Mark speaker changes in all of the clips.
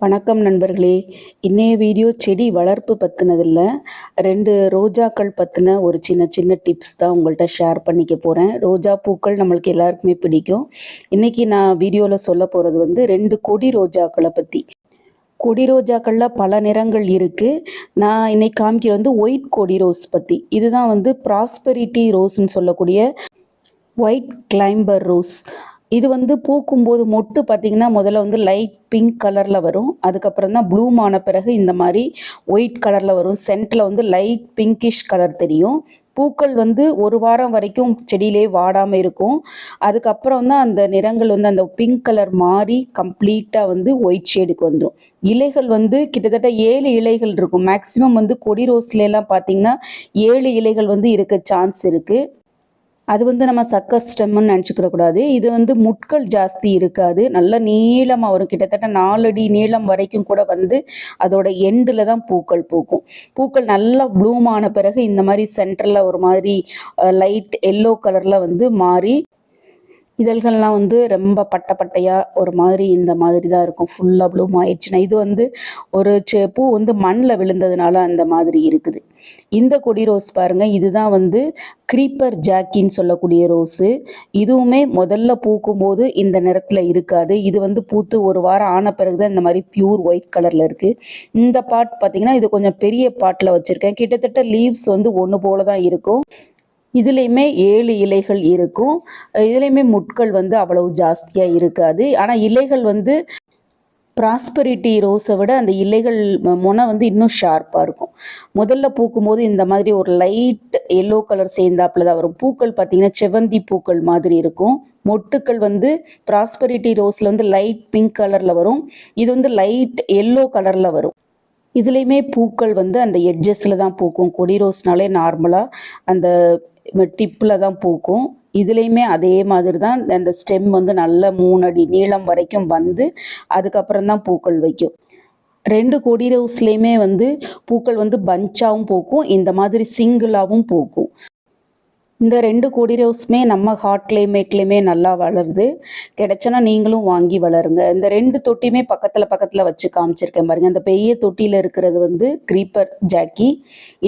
Speaker 1: வணக்கம் நண்பர்களே. இன்னைய வீடியோ செடி வளர்ப்பு பற்றினதில் ரெண்டு ரோஜாக்கள் பற்றின ஒரு சின்ன சின்ன டிப்ஸ் தான் உங்கள்கிட்ட ஷேர் பண்ணிக்க போகிறேன் ரோஜா பூக்கள் நம்மளுக்கு எல்லாருக்குமே பிடிக்கும். இன்றைக்கி நான் வீடியோவில் சொல்ல போகிறது வந்து ரெண்டு கொடி ரோஜாக்களை பற்றி கொடி ரோஜாக்களில் பல நிறங்கள் இருக்குது நான் இன்னைக்கு காமிக்கிறது வந்து ஒயிட் கொடி ரோஸ் பற்றி இதுதான் வந்து ப்ராஸ்பெரிட்டி ரோஸ்ன்னு சொல்லக்கூடிய ஒயிட் கிளைம்பர் ரோஸ் இது வந்து பூக்கும்போது மொட்டு பார்த்திங்கன்னா முதல்ல வந்து லைட் பிங்க் கலரில் வரும். அதுக்கப்புறம் தான் ப்ளூம் ஆன பிறகு இந்த மாதிரி ஒயிட் கலரில் வரும். சென்ட்டில் வந்து லைட் பிங்கிஷ் கலர் தெரியும். பூக்கள் வந்து ஒரு வாரம் வரைக்கும் செடியிலே வாடாமல் இருக்கும். அதுக்கப்புறம் தான் அந்த நிறங்கள் வந்து அந்த பிங்க் கலர் மாறி கம்ப்ளீட்டாக வந்து ஒயிட் ஷேடுக்கு வந்துடும் இலைகள் வந்து கிட்டத்தட்ட ஏழு இலைகள் இருக்கும். மேக்ஸிமம் வந்து கொடி ரோஸ்லாம் பார்த்தீங்கன்னா ஏழு இலைகள் வந்து இருக்க சான்ஸ் இருக்குது அது வந்து நம்ம சக்கர் ஸ்டெம்னு நினச்சிக்கிற கூடாது இது வந்து முட்கள் ஜாஸ்தி இருக்காது. நல்ல நீளமாக வரும். கிட்டத்தட்ட நாலடி நீளம் வரைக்கும் கூட வந்து அதோட எண்டில் தான் பூக்கள் பூக்கும். பூக்கள் நல்லா ப்ளூம் ஆன பிறகு இந்த மாதிரி சென்டரில் ஒரு மாதிரி லைட் எல்லோ கலரில் வந்து மாறி இதழ்கள்லாம் வந்து ரொம்ப பட்டை பட்டையாக ஒரு மாதிரி இந்த மாதிரி தான் இருக்கும் ஃபுல்லாக ப்ளூம் ஆயிடுச்சுன்னா இது வந்து ஒரு செ பூ வந்து மண்ணில் விழுந்ததுனால அந்த மாதிரி இருக்குது. இந்த கொடி ரோஸ் பாருங்கள் இதுதான் வந்து க்ரீப்பர் ஜாக்கின்னு சொல்லக்கூடிய ரோஸு. இதுவுமே முதல்ல பூக்கும் போது இந்த நிறத்தில் இருக்காது. இது வந்து பூத்து ஒரு வாரம் ஆன பிறகு தான் இந்த மாதிரி பியூர் ஒயிட் கலரில் இருக்குது இந்த பாட் பார்த்திங்கன்னா இது கொஞ்சம் பெரிய பாட்டில் வச்சுருக்கேன். கிட்டத்தட்ட லீவ்ஸ் வந்து ஒன்று போல தான் இருக்கும். இதுலேயுமே ஏழு இலைகள் இருக்கும். இதுலேயுமே முட்கள் வந்து அவ்வளவு ஜாஸ்தியாக இருக்காது. ஆனால் இலைகள் வந்து ப்ராஸ்பரிட்டி ரோஸை விட அந்த இலைகள் முனை வந்து இன்னும் ஷார்ப்பாக இருக்கும். முதல்ல பூக்கும்போது இந்த மாதிரி ஒரு லைட் எல்லோ கலர் சேர்ந்தாப்புல தான் வரும். பூக்கள் பார்த்திங்கன்னா செவந்தி பூக்கள் மாதிரி இருக்கும். மொட்டுக்கள் வந்து ப்ராஸ்பரிட்டி ரோஸில் வந்து லைட் பிங்க் கலரில் வரும். இது வந்து லைட் எல்லோ கலரில் வரும். இதுலேயுமே பூக்கள் வந்து அந்த எட்ஜஸில் தான் பூக்கும். கொடி ரோஸ்னாலே நார்மலாக அந்த டிப்பில் தான் பூக்கும். இதுலேயுமே அதே மாதிரி தான் அந்த ஸ்டெம் வந்து நல்ல மூணு அடி நீளம் வரைக்கும் வந்து அதுக்கப்புறம் தான் பூக்கள் வைக்கும். ரெண்டு கொடி ரோஸ்லேயுமே வந்து பூக்கள் வந்து பஞ்சாகவும் பூக்கும். இந்த மாதிரி சிங்கிளாகவும் பூக்கும். இந்த ரெண்டு கொடி ரோஸுமே நம்ம ஹாட் கிளைமேட்லேயுமே நல்லா வளருது. கிடைச்சனா நீங்களும் வாங்கி வளருங்க. இந்த ரெண்டு தொட்டியுமே பக்கத்தில் பக்கத்தில் வச்சு காமிச்சிருக்கேன் பாருங்கள் அந்த பெரிய தொட்டியில் இருக்கிறது வந்து க்ரீப்பர் ஜாக்கி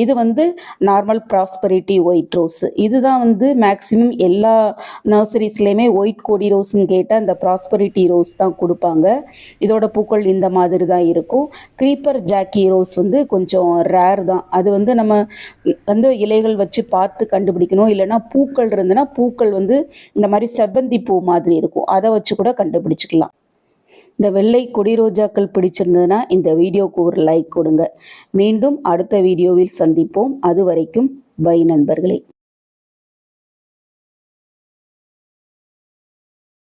Speaker 1: இது வந்து நார்மல் ப்ராஸ்பரிட்டி ஒயிட் ரோஸ் இதுதான் வந்து மேக்ஸிமம் எல்லா நர்சரிஸ்லேயுமே ஒயிட் கொடி ரோஸ்ன்னு கேட்டால் இந்த ப்ராஸ்பரிட்டி ரோஸ் தான் கொடுப்பாங்க. இதோட பூக்கள் இந்த மாதிரி தான் இருக்கும். க்ரீப்பர் ஜாக்கி ரோஸ் வந்து கொஞ்சம் ரேர் தான். அது வந்து நம்ம வந்து இலைகள் வச்சு பார்த்து கண்டுபிடிக்கணும் இல்லைன்னா பூக்கள் இருந்ததுன்னா பூக்கள் வந்து இந்த மாதிரி செவ்வந்தி பூ மாதிரி இருக்கும். அதை வச்சு கூட கண்டுபிடிச்சிக்கலாம். இந்த வெள்ளை கொடி ரோஜாக்கள் பிடிச்சிருந்ததுன்னா இந்த வீடியோவுக்கு ஒரு லைக் கொடுங்க. மீண்டும் அடுத்த வீடியோவில் சந்திப்போம். அது வரைக்கும் பை நண்பர்களே.